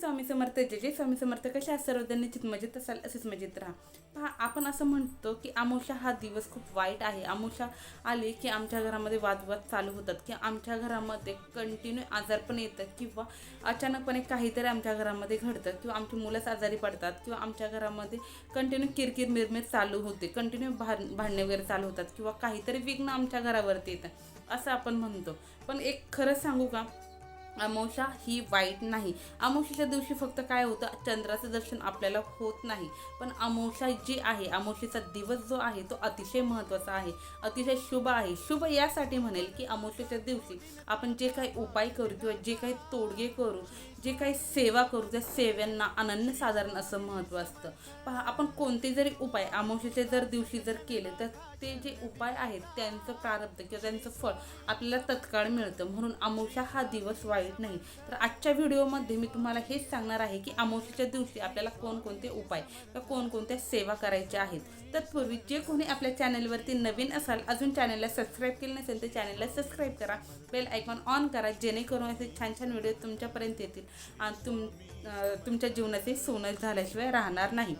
स्वामी समर्थ जे जे स्वामी समर्थ कशा सर्वजण निश्चित मजेत असाल असेच मजेत राहा. पहा आपण असं म्हणतो की अमावस्या हा दिवस खूप वाईट आहे. अमावस्या आले की आमच्या घरामध्ये वादवाद चालू होतात की आमच्या घरामध्ये कंटिन्यू आजारपण येतं किंवा अचानकपणे काहीतरी आमच्या घरामध्ये घडतं किंवा आमची मुलंच आजारी पडतात किंवा आमच्या घरामध्ये कंटिन्यू किरकिर मिरमिर चालू होते. कंटिन्यू भांड भांडणे वगैरे चालू होतात किंवा काहीतरी विघ्न आमच्या घरावरती येतं. असं आपण म्हणतो. पण एक खरं सांगू का? अमावस्या ही वाईट नाही. अमावस्याच्या दिवशी फक्त काय होतं चंद्राचं दर्शन आपल्याला होत नाही. पण अमावस्या जी आहे अमावस्येचा दिवस जो आहे तो अतिशय महत्त्वाचा आहे. अतिशय शुभ आहे. शुभ यासाठी म्हणेल की अमावस्याच्या दिवशी आपण जे काही उपाय करू किंवा जे काही तोडगे करू जे काही सेवा करू त्या सेवांना अनन्यसाधारण असं महत्त्व असतं. पहा आपण कोणते जरी उपाय अमावस्येच्या जर दिवशी जर केले तर ते जे उपाय आहेत त्यांचं प्रारब्ध किंवा त्यांचं फळ आपल्याला तत्काळ मिळतं. म्हणून अमावशा हा दिवस वाईट नाही. तर आजच्या व्हिडिओमध्ये मी तुम्हाला हेच सांगणार आहे की अमावस्येच्या दिवशी आपल्याला कोणकोणते उपाय किंवा कोणकोणत्या सेवा करायच्या आहेत. तत्पूर्वी जे कोणी आपल्या चॅनलवरती नवीन असाल अजून चॅनलला सबस्क्राईब केलं नसेल तर चॅनलला सबस्क्राईब करा. बेल आयकॉन ऑन करा जेणेकरून असे छान छान व्हिडिओ तुमच्यापर्यंत येतील. आणि तुम तुमच्या जीवनाचे सोनं झाल्याशिवाय राहणार नाही.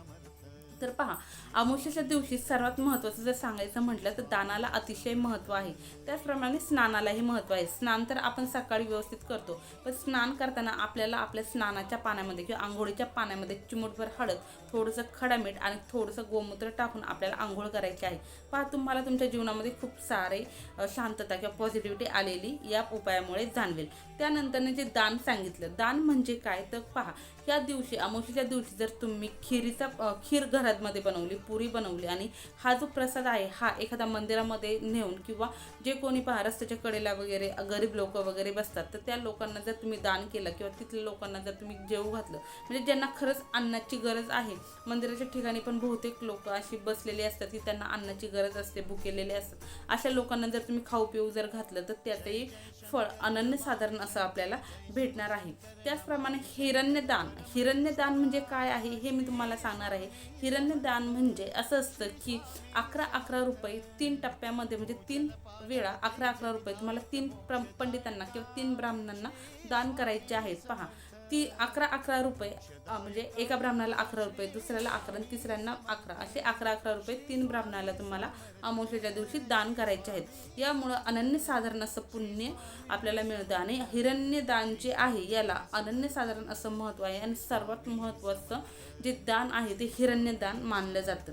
तर पहा अमुष्याच्या दिवशी सर्वात महत्त्वाचं जर सांगायचं म्हटलं तर दानाला अतिशय महत्त्व आहे. त्याचप्रमाणे स्नानालाही महत्त्व आहे. स्नान तर आपण सकाळी व्यवस्थित करतो पण स्नान करताना आपल्याला आपल्या स्नानाच्या पाण्यामध्ये किंवा आंघोळीच्या पाण्यामध्ये चिमूटभर हळद थोडंसं खडा मीठ आणि थोडंसं गोमूत्र टाकून आपल्याला आंघोळ करायची आहे. पहा तुम्हाला तुमच्या जीवनामध्ये खूप सारे शांतता किंवा पॉझिटिव्हिटी आलेली या उपायामुळे जाणवेल. त्यानंतरने जे दान सांगितलं दान म्हणजे काय? तर पहा या दिवशी अमावस्येच्या दिवशी जर तुम्ही खिरीचा खीर घरामध्ये बनवली पुरी बनवली आणि हा जो प्रसाद आहे हा एखाद्या मंदिरामध्ये नेऊन किंवा जे कोणी पहा रस्त्याच्या कडेला वगैरे गरीब लोक वगैरे बसतात तर त्या लोकांना जर तुम्ही दान केलं किंवा तिथल्या लोकांना जर तुम्ही जेवू घातलं म्हणजे ज्यांना खरंच अन्नाची गरज आहे मंदिराच्या ठिकाणी पण बहुतेक लोक अशी बसलेली असतात की त्यांना अन्नाची गरज असते भुकेलेले असतात अशा लोकांना जर तुम्ही खाऊ पिऊ जर घातलं तर त्यातही फळ अनन्यसाधारण असं आपल्याला भेटणार आहे. त्याचप्रमाणे हिरण्यदान. हिरण्यदान म्हणजे काय आहे हे मी तुम्हाला सांगणार आहे. हिरण्यदान म्हणजे असं असतं की अकरा अकरा रुपये तीन टप्प्यामध्ये म्हणजे तीन वेळा अकरा अकरा रुपये तुम्हाला तीन प्र पंडितांना किंवा तीन ब्राह्मणांना दान करायचे आहेत. पहा ती अकरा अकरा रुपये म्हणजे एका ब्राह्मणाला अकरा रुपये दुसऱ्याला अकरा आणि तिसऱ्यांना अकरा. असे अकरा अकरा रुपये तीन ब्राह्मणाला तुम्हाला अमावस्येच्या दिवशी दान करायचे आहेत. यामुळं अनन्यसाधारण असं पुण्य आपल्याला मिळतं आणि हिरण्यदान जे आहे याला अनन्यसाधारण असं महत्त्व आहे आणि सर्वात महत्त्वाचं जे दान आहे ते हिरण्यदान मानलं जातं.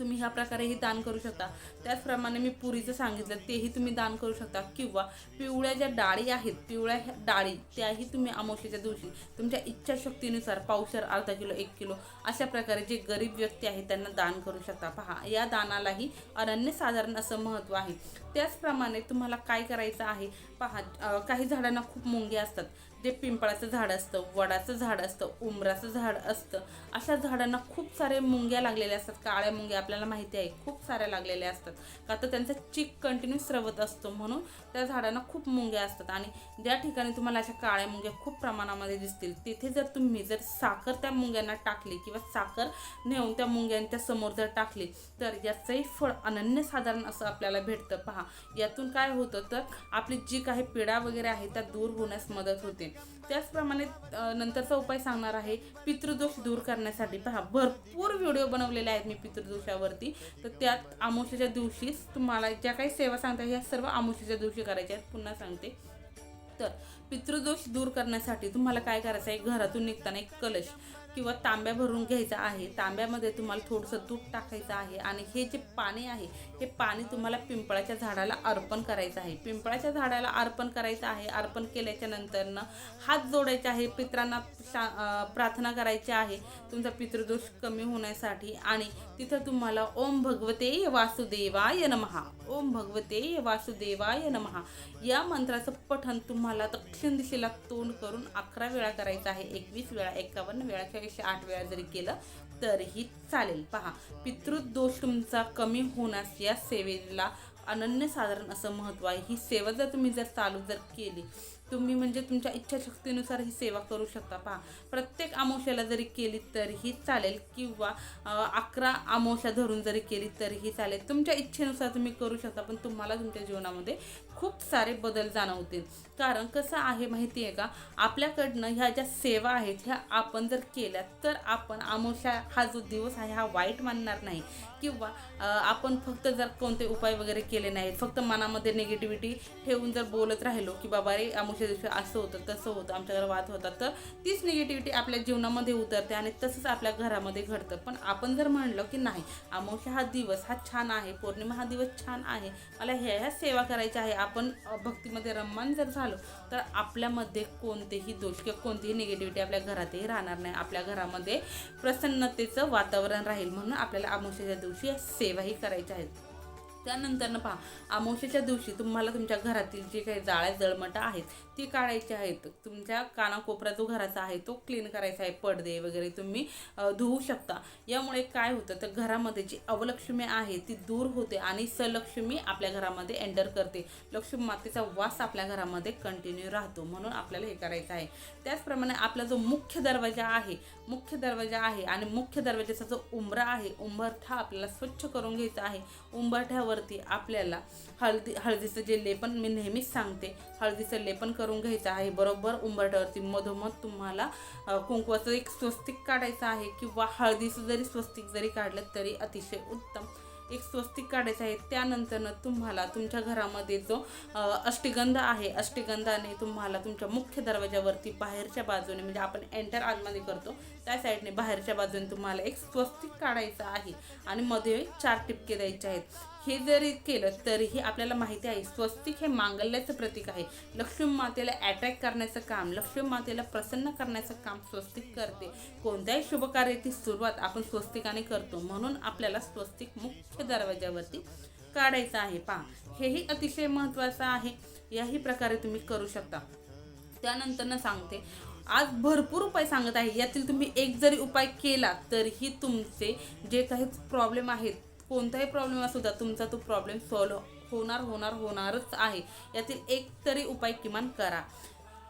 तुम्ही ह्या प्रकारेही दान करू शकता. त्याचप्रमाणे मी पुरीचं सांगितलं तेही तुम्ही दान करू शकता. किंवा पिवळ्या ज्या डाळी आहेत पिवळ्या ह्या डाळी त्याही तुम्ही अमावश्याच्या दिवशी तुमच्या इच्छाशक्तीनुसार पावशर अर्धा किलो एक किलो अशा प्रकारे जे गरीब व्यक्ती आहेत त्यांना दान करू शकता. पहा या दानालाही अनन्यसाधारण असं महत्त्व आहे. त्याचप्रमाणे तुम्हाला काय करायचं आहे? पहा काही झाडांना खूप मुंगे असतात. जे पिंपळाचं झाड असतं वडाचं झाड असतं उमराचं झाड असतं अशा झाडांना खूप सारे मुंग्या लागलेल्या असतात. काळ्या मुंग्या आपल्याला माहिती आहे खूप साऱ्या लागलेल्या असतात. का तर त्यांचा चिक कंटिन्यू स्रवत असतो म्हणून त्या झाडांना खूप मुंग्या असतात. आणि ज्या ठिकाणी तुम्हाला अशा काळ्या मुंग्या खूप प्रमाणामध्ये दिसतील तिथे जर तुम्ही जर साखर त्या मुंग्यांना टाकली किंवा साखर नेऊन त्या मुंग्यांच्या समोर जर टाकली तर याचंही फळ अनन्यसाधारण असं आपल्याला भेटतं. पहा यातून काय होतं तर आपली जी काही पिढा वगैरे आहे त्या दूर होण्यास मदत होते. त्याचप्रमाणे नंतरचा उपाय सांगणार आहे पितृदोष दूर करण्यासाठी. पहा भरपूर व्हिडिओ बनवलेले आहेत मी पितृदोषावरती. तर त्यात अमावस्येच्या दिवशीच तुम्हाला ज्या काही सेवा सांगता ह्या सर्व अमावस्येच्या दिवशी करायच्या आहेत. पुन्हा सांगते. तर पितृदोष दूर करण्यासाठी तुम्हाला काय करायचं आहे? घरातून निघताना एक कलश. किंवा तांब्या भरून घ्यायचा आहे तांब्यामध्ये तुम्हाला थोडंसं दूध टाकायचं आहे आणि हे जे पाणी आहे हे पाणी तुम्हाला पिंपळाच्या झाडाला अर्पण करायचं आहे. पिंपळाच्या झाडाला अर्पण करायचं आहे अर्पण केल्याच्या नंतरनं हात जोडायचे आहे पित्रांना शा प्रार्थना करायची आहे तुमचा पितृदोष कमी होण्यासाठी आणि तिथं तुम्हाला ओम भगवते वासुदेवाय नमहा ओम भगवते वासुदेवाय नमहा या मंत्राचं पठण तुम्हाला दक्षिण दिशेला तोंड करून अकरा वेळा करायचं आहे. एकवीस वेळा एकावन्न वेळा किंवा एकशे आठ वेळा जरी केलं तरीही चालेल. पहा पितृदोष तुमचा कमी होण्यास या सेवेला अनन्यसाधारण असं महत्त्व आहे. ही सेवा जर तुम्ही जर चालू जर केली तुम्ही म्हणजे तुमच्या इच्छाशक्तीनुसार ही सेवा करू शकता. पहा प्रत्येक अमावस्याला जरी केली तरीही चालेल किंवा अकरा आमोशा धरून जरी केली तरीही चालेल. तुमच्या इच्छेनुसार तुम्ही करू शकता पण तुम्हाला तुमच्या जीवनामध्ये खूप सारे बदल जाणवतील. कारण कसं आहे माहिती आहे का? आपल्याकडनं ह्या ज्या सेवा आहेत ह्या आपण जर केल्या तर आपण अमावस्या हा जो दिवस आहे हा वाईट मानणार नाही. किंवा आपण फक्त जर कोणते उपाय वगैरे केले नाहीत फक्त मनामध्ये निगेटिव्हिटी ठेवून जर बोलत राहिलो की बाबा रे अमुष्या दिवशी असं होतं तसं होतं आमच्या वाद होता तर तीच निगेटिव्हिटी आपल्या जीवनामध्ये उतरते आणि तसंच आपल्या घरामध्ये घडतं. पण आपण जर म्हणलं की नाही अमावस्या हा दिवस हा छान आहे पौर्णिमा हा दिवस छान आहे मला ह्या ह्या सेवा करायच्या आहे आपण भक्तीमध्ये रममान जर झालो तर आपल्यामध्ये कोणतेही दोष किंवा कोणतीही निगेटिव्हिटी आपल्या घरातही राहणार नाही. आपल्या घरामध्ये प्रसन्नतेचं वातावरण राहील म्हणून आपल्याला अमावस्याच्या दिवशी सेवाही करायच्या आहेत त्यानंतर पहा अमावश्याच्या दिवशी तुम्हाला तुमच्या घरातील जे काही जाळ्या जळमटं आहेत ती काढायची आहेत. तुमच्या कानाकोपरा जो घराचा आहे तो क्लीन करायचा आहे पडदे वगैरे तुम्ही धुवू शकता. यामुळे काय होतं तर घरामध्ये जी अवलक्ष्मी आहे ती दूर होते आणि सलक्ष्मी आपल्या घरामध्ये एंटर करते. लक्ष्मी मातेचा वास आपल्या घरामध्ये कंटिन्यू राहतो म्हणून आपल्याला हे करायचं आहे. त्याचप्रमाणे आपला जो मुख्य दरवाजा आहे मुख्य दरवाजा आहे आणि मुख्य दरवाजाचा जो उंबरा आहे उंबरठा आपल्याला स्वच्छ करून घ्यायचा आहे. उंबरठ्यावरती आपल्याला हळदी हळदीचं जे लेपन मी नेहमीच सांगते हळदीचं लेपन करून घ्यायचं आहे. बरोबर? उंबरठ्यावरती मधोमध तुम्हाला कुंकवाचं एक स्वस्तिक काढायचं आहे किंवा हळदीचं जरी स्वस्तिक जरी काढलं तरी अतिशय उत्तम एक स्वस्तिक काढायचं आहे. त्यानंतरनं तुम्हाला तुमच्या घरामध्ये जो अष्टगंध आहे अष्टगंधाने तुम्हाला तुमच्या मुख्य दरवाजावरती बाहेरच्या बाजूने म्हणजे आपण एंटर आतमध्ये करतो त्या साईडने बाहेरच्या बाजूने तुम्हाला एक स्वस्तिक काढायचं आहे. आणि मध्ये चार टिपके द्यायचे आहेत. हे जरी केलं तरीही आपल्याला माहिती आहे स्वस्तिक हे मांगल्याचं प्रतीक आहे. लक्ष्मी मातेला अट्रॅक्ट करण्याचं काम लक्ष्मी मातेला प्रसन्न करण्याचं काम स्वस्तिक करते. कोणत्याही शुभकार्याची सुरुवात आपण स्वस्तिकाने करतो. म्हणून आपल्याला स्वस्तिक मुख्य दरवाजावरती काढायचं आहे. पहा हेही अतिशय महत्त्वाचं आहे. याही प्रकारे तुम्ही करू शकता. त्यानंतर सांगते आज भरपूर उपाय सांगत आहे. यातील तुम्ही एक जरी उपाय केला तरीही तुमचे जे काही प्रॉब्लेम आहेत कोणताही प्रॉब्लेम असू द्या तुमचा तो प्रॉब्लेम सॉल्व होणार होणार होणारच आहे. यातील एक तरी उपाय किमान करा.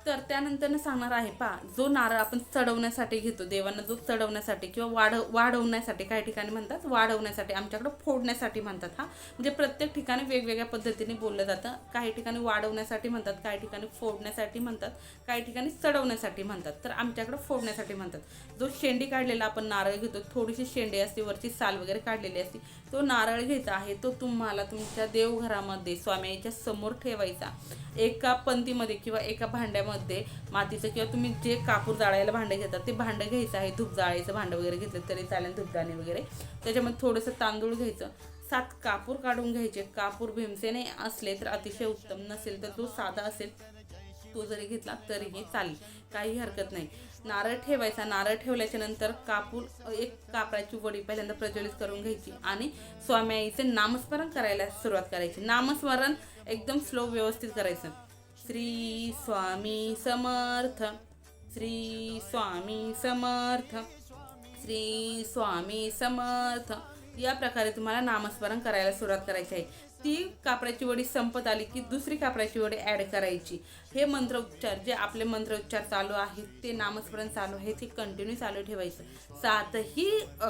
तर त्यानंतरनं सांगणार आहे पा जो नारळ आपण चढवण्यासाठी घेतो देवांना जो चढवण्यासाठी किंवा वाढ वाढवण्यासाठी काही ठिकाणी म्हणतात वाढवण्यासाठी आमच्याकडं फोडण्यासाठी म्हणतात हा. म्हणजे प्रत्येक ठिकाणी वेगवेगळ्या पद्धतीने बोललं जातं. काही ठिकाणी वाढवण्यासाठी म्हणतात काही ठिकाणी फोडण्यासाठी म्हणतात काही ठिकाणी चढवण्यासाठी म्हणतात. तर आमच्याकडं फोडण्यासाठी म्हणतात. जो शेंडी काढलेला आपण नारळ घेतो थोडीशी शेंडी असते वरची साल वगैरे काढलेली असते तो नारळ घ्यायचा आहे तो तुम्हाला तुमच्या देवघरामध्ये स्वामीच्या समोर ठेवायचा. एका पंतीमध्ये किंवा एका भांड्यामध्ये मातीचं किंवा तुम्ही जे कापूर जाळायला भांडं घेतात ते भांडं घ्यायचं आहे. धूप जाळायचं भांडं वगैरे घेतलं तरी चालेल धूपदाणी वगैरे. त्याच्यामध्ये थोडंसं तांदूळ घ्यायचं. सात कापूर काढून घ्यायचे. कापूर भीमसेने असले तर अतिशय उत्तम नसेल तर तो साधा असेल तो जरी घेतला तरीही चालेल. काही हरकत नाही. नारळ ठेवायचा. नारळ ठेवल्याच्या नंतर कापूर एक कापराची वडी पहिल्यांदा प्रज्वलित करून घ्यायची आणि स्वामी आईचे नामस्मरण करायला सुरुवात करायची. नामस्मरण एकदम स्लो व्यवस्थित करायचं. श्री स्वामी समर्थ श्री स्वामी समर्थ श्री स्वामी समर्थ. या प्रकारे तुम्हाला नामस्मरण करायला सुरुवात करायची आहे. ती कापडाची वडी संपत आली की दुसरी कापडाची वडी ॲड करायची. हे मंत्रोच्चार जे आपले मंत्रोच्चार चालू आहेत ते नामस्मरण चालू आहे ते कंटिन्यू चालू ठेवायचं. सातही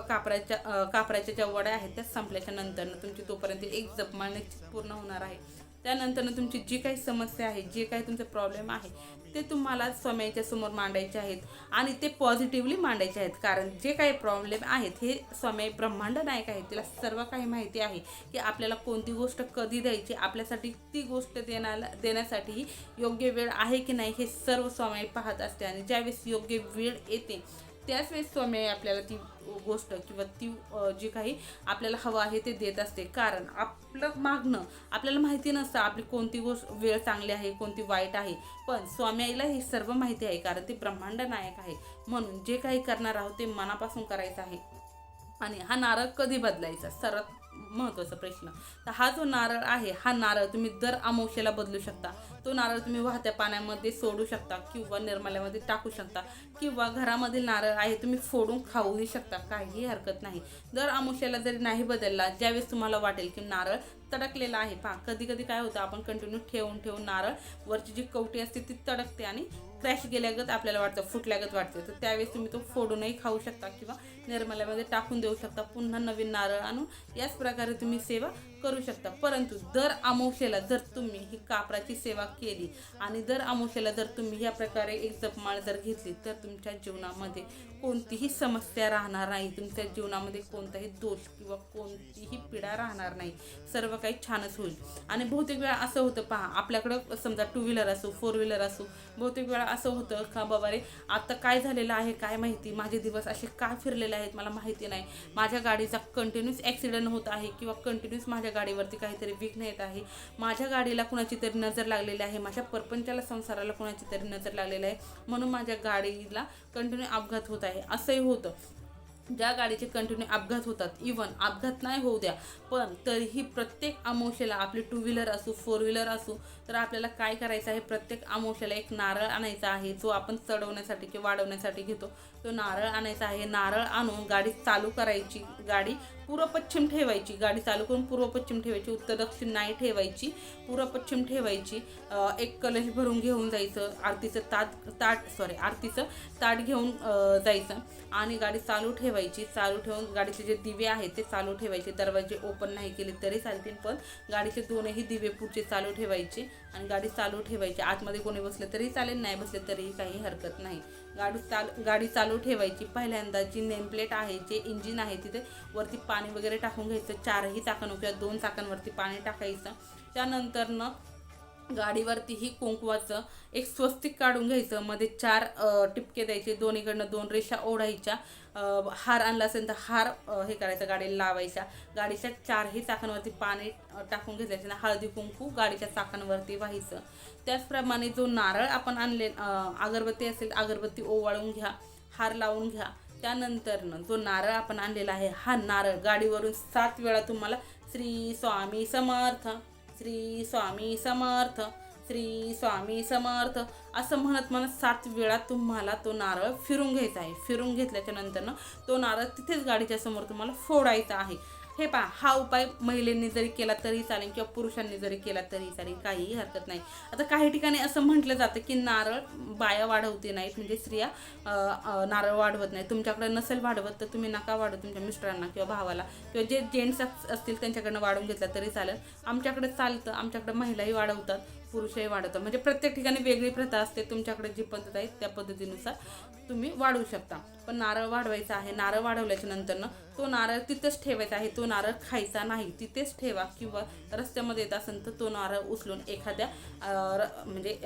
कापडाच्या कापडाच्या ज्या वड्या आहेत त्या संपल्याच्या नंतरनं तुमची तोपर्यंत एक जपमाळ पूर्ण होणार आहे. त्यानंतरनं तुमची जी काही समस्या आहे जे काही तुमचे प्रॉब्लेम आहे ते तुम्हाला स्वाम्याच्या समोर मांडायचे आहेत आणि ते पॉझिटिव्हली मांडायचे आहेत. कारण जे काही प्रॉब्लेम आहेत हे स्वामी ब्रह्मांड नायक आहेत. तिला सर्व काही माहिती आहे की आपल्याला कोणती गोष्ट कधी द्यायची आपल्यासाठी ती गोष्ट देण्याला देण्यासाठी योग्य वेळ आहे की नाही हे सर्व स्वामी पाहत असते आणि ज्यावेळेस योग्य वेळ येते त्याच वेळेस स्वामी आपल्याला ती गोष्ट किंवा ती जी काही आपल्याला हवं आहे ते देत असते. कारण आपलं मागणं आपल्याला माहिती नसतं आपली कोणती गोष्ट वेळ चांगली आहे कोणती वाईट आहे. पण स्वामी आईला हे सर्व माहिती आहे कारण ते ब्रह्मांड नायक आहे. म्हणून जे काही करणार आहोत ते मनापासून करायचं आहे. आणि हा नारळ कधी बदलायचा? सर्वात महत्त्वाचा प्रश्न. तर हा जो नारळ आहे हा नारळ तुम्ही दर अमावस्येला बदलू शकता. तो नारळ तुम्ही वाहत्या पाण्यामध्ये सोडू शकता किंवा निर्मल्यामध्ये टाकू शकता किंवा घरामधील नारळ आहे तुम्ही फोडून खाऊही शकता काहीही हरकत नाही. दर अमावस्येला जरी नाही बदलला ज्यावेळेस तुम्हाला वाटेल की नारळ तडकलेला आहे. पहा कधी कधी काय होतं आपण कंटिन्यू ठेवून ठेवून नारळ वरची जी कवटी असते ती तडकते आणि क्रॅश गेल्यागत आपल्याला वाटतं फुटल्यागत वाटते. तर त्यावेळेस तुम्ही तो फोडूनही खाऊ शकता किंवा निर्मल्यामध्ये टाकून देऊ शकता. पुन्हा नवीन नारळ आणून याच प्रकारे तुम्ही सेवा करू शकता. परंतु दर अमावस्येला जर तुम्ही ही कापराची सेवा केली आणि दर अमावस्येला जर तुम्ही या प्रकारे एक जपमाळ जर घेतली तर तुमच्या जीवनामध्ये कोणतीही समस्या राहणार नाही. तुमच्या जीवनामध्ये कोणताही दोष किंवा कोणतीही पीडा राहणार नाही. सर्व काही छानच होईल. आणि बहुतेक वेळा असं होतं पहा आपल्याकडं समजा टू व्हीलर असो फोर व्हीलर असो बहुतेक वेळा असं होतं का बाबा रे आता काय झालेलं आहे काय माहिती माझे दिवस असे का फिरलेले आहे आहेत मला माहिती नाही. माझ्या गाडीचा कंटिन्यूस ॲक्सिडेंट होत आहे किंवा कंटिन्यूस माझ्या गाडीवरती काहीतरी विघ्न येत आहे. माझ्या गाडीला कुणाची तरी नजर लागलेली आहे. माझ्या परपंचाला संसाराला कुणाची तरी नजर लागलेली आहे. म्हणून माझ्या गाडीला कंटिन्यू अपघात होत आहे. असंही होतं. ज्या गाडीचे कंटिन्यू अपघात होतात इवन अपघात नाही होऊ द्या पण तरीही प्रत्येक अमावशेला आपली टू व्हीलर असो फोर व्हीलर असो तर आपल्याला काय करायचं आहे? प्रत्येक आमोश्याला एक नारळ आणायचा आहे. जो आपण चढवण्यासाठी किंवा वाढवण्यासाठी घेतो तो नारळ आणायचा आहे. नारळ आणून गाडी चालू करायची. गाडी पूर्व पश्चिम ठेवायची. गाडी चालू करून पूर्व पश्चिम ठेवायची. उत्तर दक्षिण नाही ठेवायची. पूर्व पश्चिम ठेवायची एक कलश भरून घेऊन जायचं. आरतीचं ताट ताट सॉरी आरतीचं ताट घेऊन जायचं. आणि गाडी चालू ठेवायची. चालू ठेवून गाडीचे जे दिवे आहेत ते चालू ठेवायचे. दरवाजे ओपन नाही केले तरी चालतील पण गाडीचे दोनही दिवे पुढचे चालू ठेवायचे. आणि गाडी चालू ठेवायची. आतमध्ये कोणी बसलं तरी चालेल नाही बसले तरीही काही हरकत नाही. गाडी चाल गाडी चालू ठेवायची. पहिल्यांदा जी नेमप्लेट आहे जे इंजिन आहे तिथे वरती पाणी वगैरे टाकून घ्यायचं. चारही चाकांवर किंवा दोन चाकांवरती पाणी टाकायचं. त्यानंतरनं गाडीवरतीही कुंकवाचं एक स्वस्तिक काढून घ्यायचं. मध्ये चार टिपके द्यायचे. दोन्हीकडनं दोन रेषा ओढायच्या. हार आणला असेल तर हार हे करायचं गाडीला लावायच्या गाडीच्या चारही चाकांवरती पाणी टाकून घ्यायचं आणि हळदी कुंकू गाडीच्या चाकांवरती व्हायचं. त्याचप्रमाणे जो नारळ आपण आणले अगरबत्ती असेल अगरबत्ती ओवाळून घ्या हार लावून घ्या. त्यानंतरनं जो नारळ आपण आणलेला आहे हा नारळ गाडीवरून सात वेळा तुम्हाला श्री स्वामी समर्थ श्री स्वामी समर्थ श्री स्वामी समर्थ असं म्हणत म्हणत सात वेळा तुम्हाला तो नारळ फिरून घ्यायचा आहे. फिरून घेतल्याच्या नंतरनं तो नारळ तिथेच गाडीच्या समोर तुम्हाला फोडायचा आहे. हे पहा हा उपाय महिलांनी जरी केला तरी चालेल किंवा पुरुषांनी जरी केला तरी चालेल काहीही हरकत नाही. आता काही ठिकाणी असं म्हटलं जातं की नारळ बाया वाढवते नाहीत म्हणजे स्त्रिया नारळ वाढवत नाही तुमच्याकडे नसेल वाढवत तर तुम्ही नका वाढवत तुमच्या मिस्टरांना किंवा भावाला. किंवा जे जेंट्स असतील त्यांच्याकडनं वाढवून घेतला तरी चालेल. आमच्याकडे चालतं आमच्याकडे महिलाही वाढवतात. पुरुषही वाढवतो म्हणजे प्रत्येक ठिकाणी वेगळी प्रथा असते. तुमच्याकडे जी पद्धत आहे त्या पद्धतीनुसार तुम्ही वाढवू शकता. पण नारळ वाढवायचा आहे. नारळ वाढवल्याच्या नंतरनं तो नारळ तिथेच ठेवायचा आहे. तो नारळ खायचा नाही. तिथेच ठेवा किंवा रस्त्यामध्ये येत असेल तर तो नारळ उचलून एखाद्या र- म्हणजे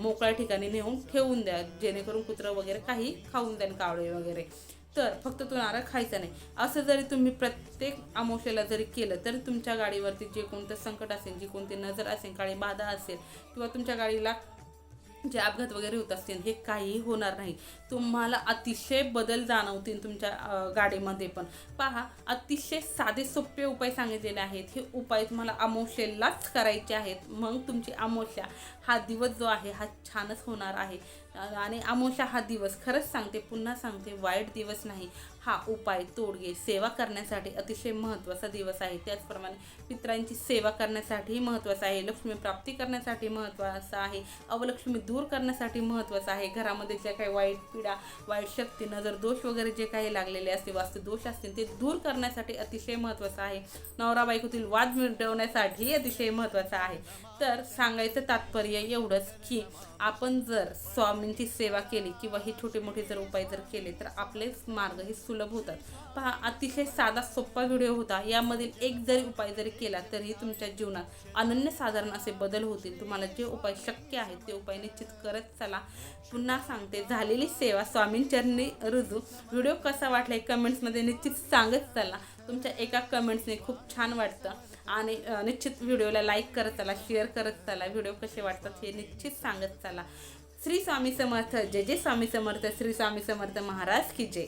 मोकळ्या ठिकाणी नेऊन ठेवून द्या. जेणेकरून कुत्रं वगैरे काही खाऊन द्या कावळे वगैरे. तर फक्त तो नारळ खायचा नाही. असं जरी तुम्ही प्रत्येक अमावस्येला जरी केलं तरी तुमच्या गाडीवरती जे कोणतं संकट असेल जी कोणती नजर असेल काळी बाधा असेल किंवा तुमच्या गाडीला जे अपघात वगैरे होत असतील हे काहीही होणार नाही. तुम्हाला अतिशय बदल जाणवतील तुमच्या गाडीमध्ये पण. पहा अतिशय साधे सोपे उपाय सांगितलेले आहेत. हे उपाय तुम्हाला अमावस्येलाच करायचे आहेत. मग तुमची अमावस्या हा दिवस जो आहे हा छानच होणार आहे. आणि अमावस्या हा दिवस खरंच सांगते पुन्हा सांगते वाईट दिवस नाही. हा उपाय तोडगे सेवा करण्यासाठी अतिशय महत्त्वाचा दिवस आहे. त्याचप्रमाणे पित्रांची सेवा करण्यासाठी महत्त्वाचा आहे. लक्ष्मी प्राप्ती करण्यासाठी महत्त्वाचा आहे. अवलक्ष्मी दूर करण्यासाठी महत्त्वाचं आहे. घरामध्ये ज्या काही वाईट पीडा वाईट शक्ती नजर दोष वगैरे जे काही लागलेले असते वास्तू दोष असतील ते दूर करण्यासाठी अतिशय महत्त्वाचं आहे. नवरा बायकोतील वाद मिटवण्यासाठी अतिशय महत्त्वाचं आहे. तर सांगायचं तात्पर्य एवढंच की आपण जर स्वामींची सेवा केली किंवा ही छोटे मोठे जर उपाय जर केले तर आपलेच मार्ग हे सुलभ होतात. पहा अतिशय साधा सोपा व्हिडिओ होता. यामधील एक जरी उपाय जरी केला तरी तुमच्या जीवनात अनन्यसाधारण असे बदल होतील. तुम्हाला जे उपाय शक्य आहेत ते उपाय निश्चित करत चला. पुन्हा सांगते झालेली सेवा स्वामींचरणी रुजू. व्हिडिओ कसा वाटला कमेंट्समध्ये निश्चित सांगत चला. तुमच्या एका कमेंट्सने खूप छान वाटतं. आणि निश्चित व्हिडिओला लाईक करत चला शेअर करत चला व्हिडिओ कसे वाटतात हे निश्चित सांगत चला. श्री स्वामी समर्थ जय जय स्वामी समर्थ श्री स्वामी समर्थ महाराज की जय.